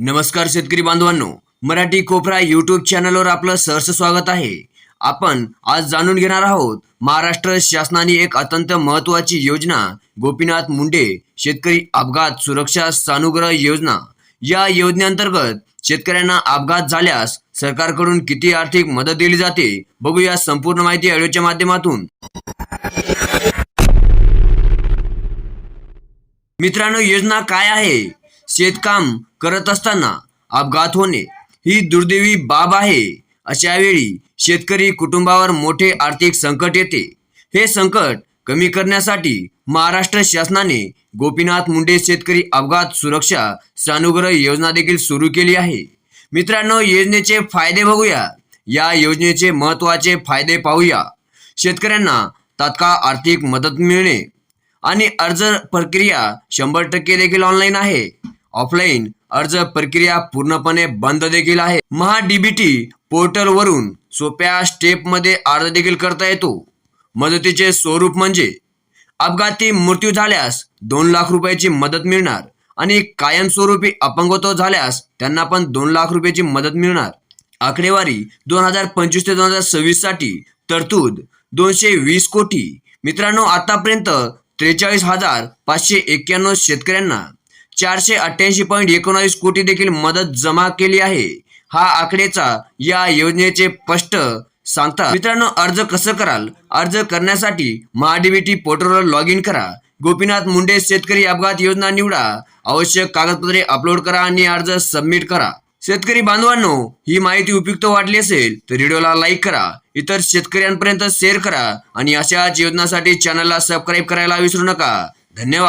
नमस्कार शेतकरी बांधवांनो मराठी कोपरा युट्यूब चॅनलवर आपलं सहर्ष स्वागत आहे. आपण आज जाणून घेणार आहोत महाराष्ट्र शासनाने एक अत्यंत महत्वाची योजना गोपीनाथ मुंडे शेतकरी अपघात सुरक्षा सानुग्रह योजना. या योजनेअंतर्गत शेतकऱ्यांना अपघात झाल्यास सरकारकडून किती आर्थिक मदत दिली जाते बघूया संपूर्ण माहिती ऑडिओच्या माध्यमातून. मित्रांनो योजना काय आहे? शेतकाम करत असताना अपघात होणे ही दुर्दैवी बाब आहे. अशा वेळी शेतकरी कुटुंबावर मोठे आर्थिक संकट येते. हे संकट कमी करण्यासाठी महाराष्ट्र शासनाने गोपीनाथ मुंडे शेतकरी अपघात सुरक्षा सानुग्रह योजना देखील सुरू केली आहे. मित्रांनो योजनेचे फायदे बघूया. या योजनेचे महत्त्वाचे फायदे पाहूया. शेतकऱ्यांना तात्काळ आर्थिक मदत मिळणे आणि अर्ज प्रक्रिया शंभर टक्के देखील ऑनलाईन आहे. ऑफलाईन अर्ज प्रक्रिया पूर्णपणे बंद देखील आहे. महा डीबीटी पोर्टल वरून सोप्या स्टेपमध्ये अर्ज देखील करता येतो. मदतीचे स्वरूप म्हणजे अपघाती मृत्यू झाल्यास दोन लाख रुपयाची मदत मिळणार आणि कायमस्वरूपी अपंगत्व झाल्यास त्यांना पण दोन लाख रुपयाची मदत मिळणार. आकडेवारी दोन हजार पंचवीस ते दोन हजार सव्वीससाठी तरतूद दोनशे वीस कोटी. मित्रांनो आतापर्यंत त्रेचाळीस हजार पाचशे एक्क्याण्णव शेतकऱ्यांना चारशे अठ्ठ्याऐंशी पॉईंट एकोणावीस कोटी देखील मदत जमा केली आहे. हा आकडेचा या योजनेचे स्पष्ट सांगतात. मित्रांनो अर्ज कसं कराल? अर्ज करण्यासाठी महाडीबीटी पोर्टलवर लॉग इन करा. गोपीनाथ मुंडे शेतकरी अपघात योजना निवडा. आवश्यक कागदपत्रे अपलोड करा आणि अर्ज सबमिट करा. शेतकरी बांधवांनो ही माहिती उपयुक्त वाटली असेल तर व्हिडिओला लाईक करा. इतर शेतकऱ्यांपर्यंत शेअर करा आणि अशाच योजनासाठी चॅनलला सबस्क्राईब करायला विसरू नका. धन्यवाद.